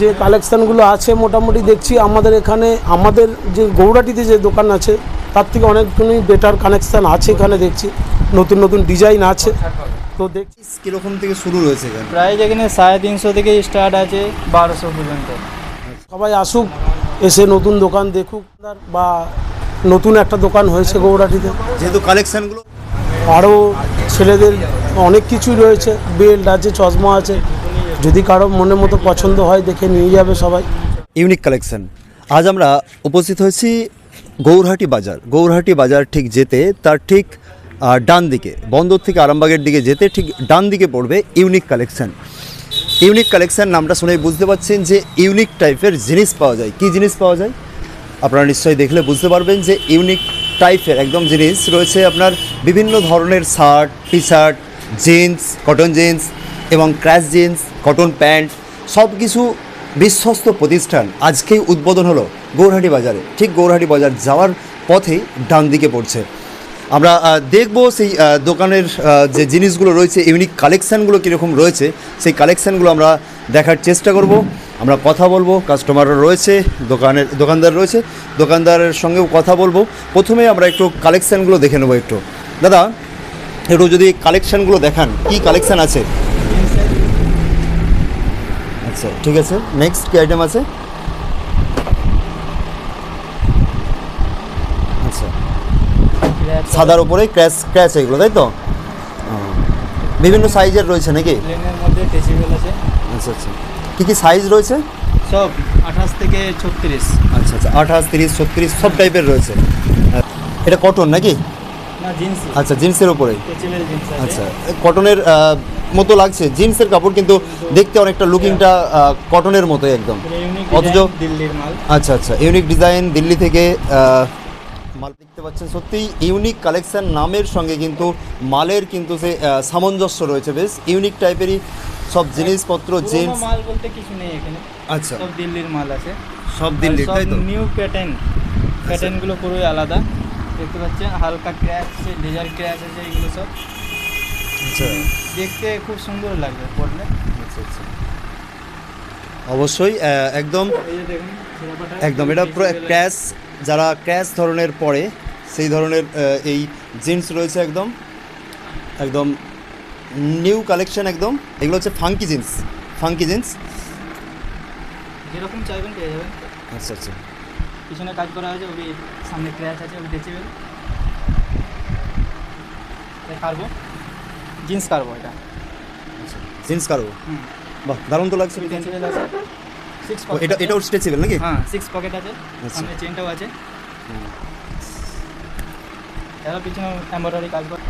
যে কালেকশানগুলো আছে মোটামুটি দেখছি আমাদের এখানে আমাদের যে গৌরাটিতে যে দোকান আছে তার থেকে অনেকগুলি বেটার কানেকশান আছে এখানে দেখছি। নতুন নতুন ডিজাইন আছে। তো দেখছি কীরকম থেকে শুরু রয়েছে এখানে? প্রাইস এখানে সাড়ে তিনশো থেকে স্টার্ট আছে বারোশো পর্যন্ত। সবাই আসুক এসে নতুন দোকান দেখুক বা নতুন একটা দোকান হয়েছে গৌরাটিতে। যেহেতু কালেকশানগুলো আরও ছেলেদের অনেক কিছুই রয়েছে বেল্ট আছে চশমা আছে। যদি কারও মনের মতো পছন্দ হয়, দেখে নিয়ে যাবে সবাই। Unique collection. আজ আমরা উপস্থিত হয়েছি গৌরহাটি বাজার। গৌরহাটি বাজার ঠিক যেতে, তার ঠিক ডান দিকে, বন্দর থেকে আরামবাগের দিকে যেতে ঠিক ডান দিকে পড়বে ইউনিক কালেকশন। ইউনিক কালেকশন নামটা শুনেই বুঝতে পারছেন যে ইউনিক টাইপের জিনিস পাওয়া যায়। কি জিনিস পাওয়া যায়? আপনারা নিশ্চয়ই দেখলে বুঝতে পারবেন যে ইউনিক টাইপের একদম জিনিস রয়েছে আপনার বিভিন্ন ধরনের shirt T shirt jeans, cotton jeans এবং ক্র্যাশ জিন্স, কটন প্যান্ট সব কিছু বিশ্বস্ত প্রতিষ্ঠান আজকেই উদ্বোধন হলো গৌরহাটি বাজারে। ঠিক গৌরহাটি বাজার যাওয়ার পথেই ডান দিকে পড়ছে। আমরা দেখব সেই দোকানের যে জিনিসগুলো রয়েছে ইউনিক কালেকশানগুলো কীরকম রয়েছে, সেই কালেকশানগুলো আমরা দেখার চেষ্টা করব। আমরা কথা বলব কাস্টমাররা রয়েছে, দোকানের, দোকানদার রয়েছে, দোকানদারের সঙ্গেও কথা বলব। প্রথমে আমরা একটু কালেকশানগুলো দেখে নেব একটু। দাদা, একটু যদি কালেকশানগুলো দেখান, কি কালেকশান আছে? আচ্ছা ঠিক আছে? নেক্সট কি আইটেম আছে? আচ্ছা। সাদার উপরে ক্র্যাশ ক্র্যাশ এগুলো তাই তো। বিভিন্ন সাইজের রয়েছে নাকি? আচ্ছা আচ্ছা। কী কী সাইজ রয়েছে? সব আঠাশ থেকে ছত্রিশ। আচ্ছা আচ্ছা। আঠাশ তিরিশ ছত্রিশ সব টাইপের রয়েছে। এটা কটন নাকি? না জিন্স আচ্ছা জিন্সের উপরে। জিন্স আচ্ছা কটনের মতো লাগছে। জিন্সের কাপড় কিন্তু দেখতে অনেকটা লুকিংটা কটনের মতোই একদম। অথচ- দিল্লির মাল। আচ্ছা আচ্ছা। ইউনিক ডিজাইন দিল্লি থেকে মাল দেখতে পাচ্ছেন। সত্যিই ইউনিক কালেকশন নামের সঙ্গে কিন্তু মালের কিন্তু সে সামঞ্জস্য রয়েছে বেশ। ইউনিক টাইপেরই সব জিনিসপত্র জিন্স মাল বলতে কিছু নেই এখানে। আচ্ছা। সব দিল্লির মাল আছে। সব দিল্লির তাই তো? নিউ প্যাটার্ন প্যাটার্নগুলো পুরোই আলাদা। দেখতে পাচ্ছেন হালকা ক্র্যাশ আছে লেজার ক্র্যাশ আছে এগুলো সব। আচ্ছা। দেখতে খুব সুন্দর লাগবে পরলে আচ্ছা আচ্ছা। অবশ্যই একদম একদম এটা পুরো ক্র্যাশ যারা ক্র্যাশ ধরনের পরে সেই ধরনের এই জিন্স রয়েছে একদম একদম নিউ কালেকশন একদম এগুলো হচ্ছে ফাঙ্কি জিন্স ফাঙ্কি জিন্স। যেরকম চাইবেন পেয়ে যাবেন। আচ্ছা আচ্ছা। পিছনে কাজ করা আছে ওই সামনে ক্র্যাশ আছে ওই ডেসিবেল কারবো জিন্স কারবো এটা। জিন্স কারও হুম। বাহ দারুণ তো লাগছে। ডেসিবেল আছে। সিক্স এটা এটাও স্ট্রেচেবল নাকি? হ্যাঁ সিক্স পকেট আছে। আচ্ছা। সামনে চেনটাও আছে। এরা পিছনে এম্ব্রয়ডারি কাজ করে।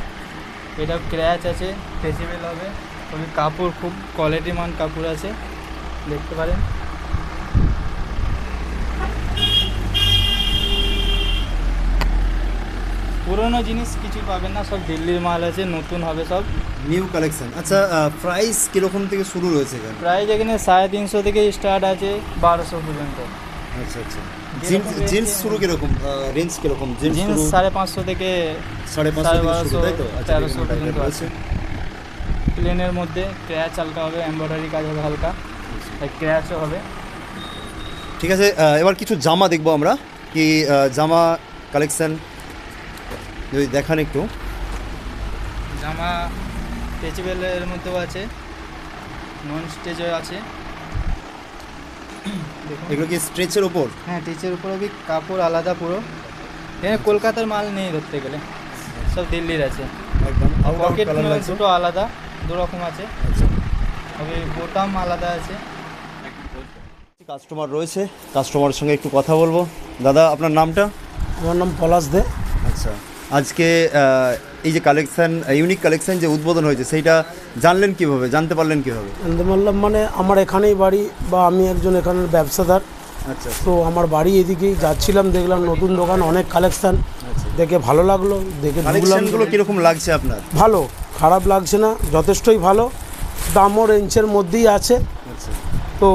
এটা ক্র্যাচ আছে ফেসিবেল হবে। তবে কাপড় খুব কোয়ালিটি মান কাপড় আছে। দেখতে পারেন। পুরোনো জিনিস কিছু পাবেন না সব দিল্লির মাল আছে নতুন হবে সব। New collection. আচ্ছা প্রাইস কীরকম থেকে শুরু রয়েছে এখানে? প্রাইস এখানে সাড়ে তিনশো থেকে স্টার্ট আছে বারোশো পর্যন্ত। আচ্ছা আচ্ছা। জিন্স জিন্স শুরু কীরকম? রেঞ্জ কীরকম? জিন্স জিন্স সাড়ে পাঁচশো থেকে সাড়ে পাঁচশো তাই তো? আচ্ছা তেরোশো পর্যন্ত রয়েছে। প্লেনের মধ্যে ক্র্যাচ হালকা হবে এমব্রয়ডারি কাজ হবে হালকা। ক্র্যাচও হবে। ঠিক আছে এবার কিছু জামা দেখব আমরা। কি জামা কালেকশন যদি দেখান একটু। জামা স্ট্রেচেবেলের মধ্যেও আছে নন স্টেজও আছে। এগুলো কি স্ট্রেচের ওপর হ্যাঁ টিচের উপরে কি কাপড় আলাদা পুরো। এখানে কলকাতার মাল নেই ধরতে গেলে সব দিল্লির আছে। একদম পকেট দুটো আলাদা দু রকম আছে তবে বোতাম আলাদা আছে। কাস্টমার রয়েছে কাস্টমারের সঙ্গে একটু কথা বলব। দাদা আপনার নামটা? আমার নাম পলাশ দে। আচ্ছা। আজকে এই যে কালেকশন ইউনিক কালেকশন যে উদ্বোধন হয়েছে সেইটা জানলেন কীভাবে? জানতে পারলেন কীভাবে? জানতে পারলাম মানে আমার এখানেই বাড়ি বা আমি একজন এখানের ব্যবসাদার। আচ্ছা। তো আমার বাড়ি এদিকেই যাচ্ছিলাম দেখলাম নতুন দোকান অনেক কালেকশন দেখে ভালো লাগল দেখে কালেকশনগুলো কীরকম লাগছে আপনার? ভালো খারাপ লাগছে না যথেষ্টই ভালো। দামও রেঞ্জের মধ্যেই আছে। আচ্ছা। তো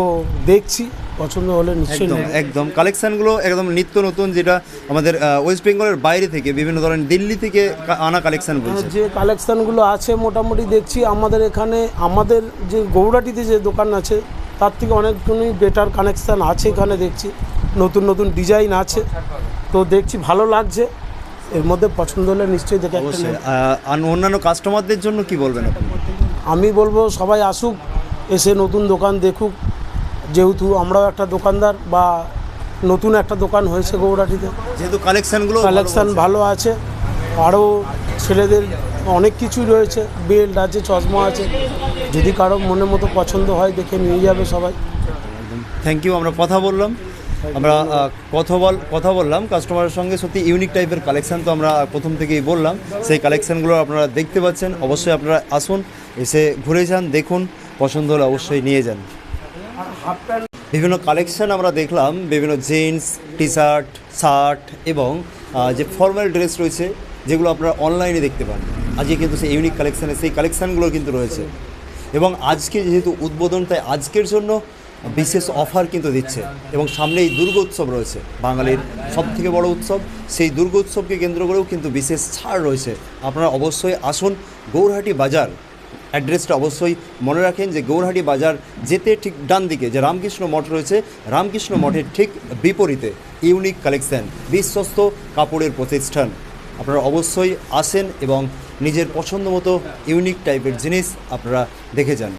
দেখছি পছন্দ হলে নিশ্চয়ই একদম। একদম। কালেকশনগুলো একদম নিত্য নতুন যেটা আমাদের ওয়েস্ট বেঙ্গলের বাইরে থেকে বিভিন্ন ধরনের দিল্লি থেকে আনা কালেকশন বলছে যে কালেকশনগুলো আছে মোটামুটি দেখছি আমাদের এখানে আমাদের যে গৌরাটিতে যে দোকান আছে তার থেকে অনেকগুলোই বেটার কানেকশান আছে এখানে দেখছি। নতুন নতুন ডিজাইন আছে। তো দেখছি ভালো লাগছে। এর মধ্যে পছন্দ হলে নিশ্চয়ই দেখে অন্যান্য কাস্টমারদের জন্য কি বলবেন আপনি? আমি বলব সবাই আসুক এসে নতুন দোকান দেখুক। যেহেতু আমরাও একটা দোকানদার বা নতুন একটা দোকান হয়েছে গৌরাটিতে। যেহেতু কালেকশানগুলো কালেকশান ভালো আছে আরও ছেলেদের অনেক কিছুই রয়েছে বেল্ট আছে চশমা আছে যদি কারও মনের মতো পছন্দ হয় দেখে নিয়ে যাবে সবাই। থ্যাংক ইউ আমরা কথা বললাম। আমরা কথা বল কথা বললাম। কাস্টমারের সঙ্গে সত্যি ইউনিক টাইপের কালেকশান তো আমরা প্রথম থেকেই বললাম। সেই কালেকশানগুলো আপনারা দেখতে পাচ্ছেন। অবশ্যই আপনারা আসুন এসে ঘুরে যান দেখুন। পছন্দ হলে অবশ্যই নিয়ে যান। বিভিন্ন কালেকশন আমরা দেখলাম, বিভিন্ন জিন্স টি শার্ট শার্ট এবং যে ফর্মাল ড্রেস রয়েছে, যেগুলো আপনারা অনলাইনে দেখতে পান। আজকে কিন্তু সেই ইউনিক কালেকশানে সেই কালেকশানগুলো কিন্তু রয়েছে। এবং আজকে যেহেতু উদ্বোধন, তাই আজকের জন্য বিশেষ অফার কিন্তু দিচ্ছে। এবং সামনে এই দুর্গোৎসব রয়েছে, বাঙালির সব থেকে বড় উৎসব। সেই দুর্গোৎসবকে কেন্দ্র করেও কিন্তু বিশেষ ছাড় রয়েছে। আপনারা অবশ্যই আসুন, গৌরহাটি বাজার অ্যাড্রেসটা অবশ্যই মনে রাখেন যে গৌরহাটি বাজার যেতে ঠিক ডান দিকে যে রামকৃষ্ণ মঠ রয়েছে, রামকৃষ্ণ মঠের ঠিক বিপরীতে ইউনিক কালেকশন, বিশ্বস্ত কাপড়ের প্রতিষ্ঠান। আপনারা অবশ্যই আসেন এবং নিজের পছন্দ মতো ইউনিক টাইপের জিনিস আপনারা দেখে যান।